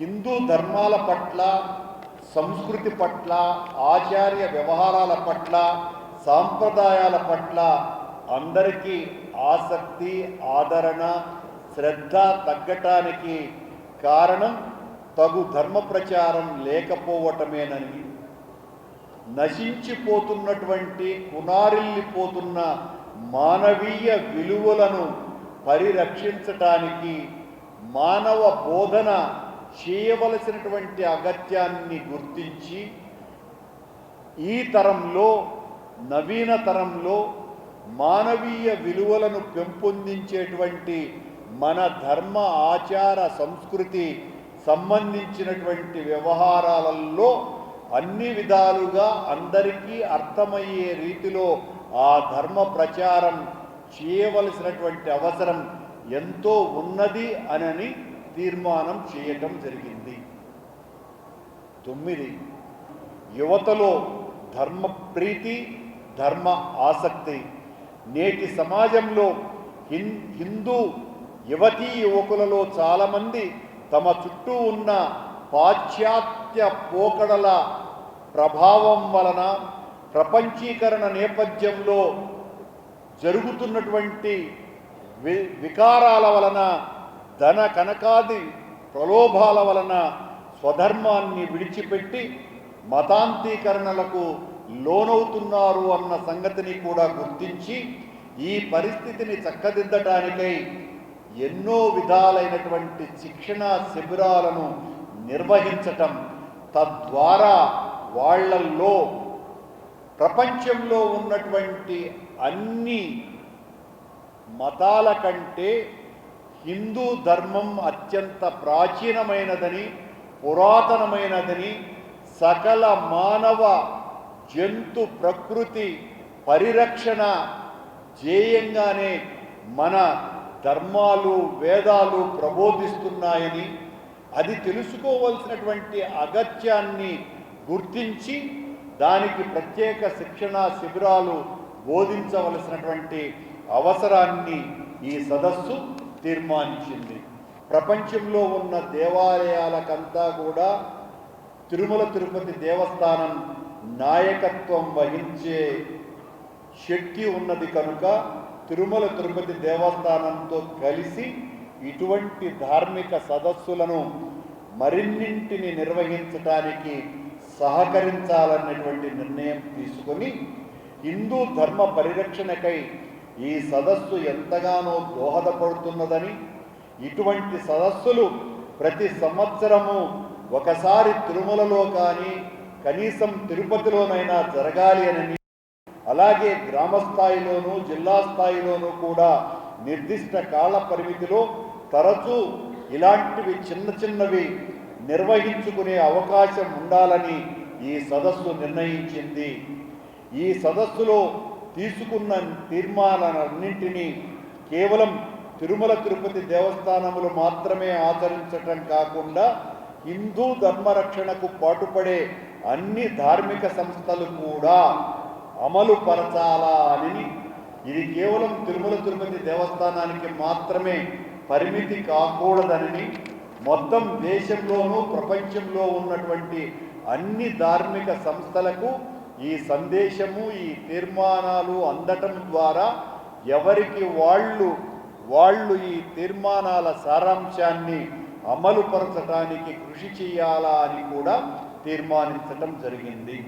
హిందూ ధర్మాల పట్ల సంస్కృతి పట్ల ఆచార్య వ్యవహారాల పట్ల సాంప్రదాయాల పట్ల అందరికీ ఆసక్తి ఆదరణ శ్రద్ధ తగ్గటానికి కారణం తగు ధర్మ ప్రచారం లేకపోవటమేనని. నశించిపోతున్నటువంటి కునారిల్లిపోతున్న మానవీయ విలువలను పరిరక్షించటానికి మానవ బోధన చేయవలసినటువంటి అగత్యాన్ని గుర్తించి ఈ తరంలో నవీన తరంలో మానవీయ విలువలను పెంపొందించేటువంటి మన ధర్మ ఆచార సంస్కృతి సంబంధించినటువంటి వ్యవహారాలలో అన్ని విధాలుగా అందరికీ అర్థమయ్యే రీతిలో ఆ ధర్మ ప్రచారం చేయవలసినటువంటి అవసరం ఎంతో ఉన్నది అనని తీర్మానం చేయటం జరిగింది. తొమ్మిది యువతలో ధర్మ ప్రీతి ధర్మ ఆసక్తి. నేటి సమాజంలో హిన్ హిందూ యువతీ యువకులలో చాలామంది తమ చుట్టూ ఉన్న పాశ్చాత్య పోకడల ప్రభావం వలన ప్రపంచీకరణ నేపథ్యంలో జరుగుతున్నటువంటి వి వికారాల వలన ధన కనకాది ప్రలోభాల వలన స్వధర్మాన్ని విడిచిపెట్టి మతాంతీకరణలకు లోనవుతున్నారు అన్న సంగతిని కూడా గుర్తించి ఈ పరిస్థితిని చక్కదిద్దటానికై ఎన్నో విధాలైనటువంటి శిక్షణ శిబిరాలను నిర్వహించటం తద్వారా వాళ్ళల్లో ప్రపంచంలో ఉన్నటువంటి అన్ని మతాల కంటే హిందూ ధర్మం అత్యంత ప్రాచీనమైనదని పురాతనమైనదని సకల మానవ జంతు ప్రకృతి పరిరక్షణ ధ్యేయంగానే మన ధర్మాలు వేదాలు ప్రబోధిస్తున్నాయని అది తెలుసుకోవలసినటువంటి అగత్యాన్ని గుర్తించి దానికి ప్రత్యేక శిక్షణ శిబిరాలు బోధించవలసినటువంటి అవసరాన్ని ఈ సదస్సు తీర్మానించింది. ప్రపంచంలో ఉన్న దేవాలయాలకంతా కూడా తిరుమల తిరుపతి దేవస్థానం నాయకత్వం వహించే శక్తి ఉన్నది కనుక తిరుమల తిరుపతి దేవస్థానంతో కలిసి ఇటువంటి ధార్మిక సదస్సులను మరిన్నింటిని నిర్వహించటానికి సహకరించాలన్నటువంటి నిర్ణయం తీసుకొని హిందూ ధర్మ పరిరక్షణకై ఈ సదస్సు ఎంతగానో దోహదపడుతున్నదని ఇటువంటి సదస్సులు ప్రతి సంవత్సరము ఒకసారి తిరుమలలో కానీ కనీసం తిరుపతిలోనైనా జరగాలి అని అలాగే గ్రామ స్థాయిలోనూ జిల్లా స్థాయిలోనూ కూడా నిర్దిష్ట కాల పరిమితిలో తరచూ ఇలాంటివి చిన్న చిన్నవి నిర్వహించుకునే అవకాశం ఉండాలని ఈ సదస్సు నిర్ణయించింది. ఈ సదస్సులో తీసుకున్న తీర్మానాలన్నింటినీ కేవలం తిరుమల తిరుపతి దేవస్థానములు మాత్రమే ఆచరించటం కాకుండా హిందూ ధర్మరక్షణకు పాటుపడే అన్ని ధార్మిక సంస్థలు కూడా అమలు పరచాలా అని ఇది కేవలం తిరుమల తిరుపతి దేవస్థానానికి మాత్రమే పరిమితి కాకూడదని మొత్తం దేశంలోనూ ప్రపంచంలో ఉన్నటువంటి అన్ని ధార్మిక సంస్థలకు ఈ సందేశము ఈ తీర్మానాలు అందటం ద్వారా ఎవరికి వాళ్ళు వాళ్ళు ఈ తీర్మానాల సారాంశాన్ని అమలుపరచడానికి కృషి చేయాలా అని కూడా తీర్మానించటం జరిగింది.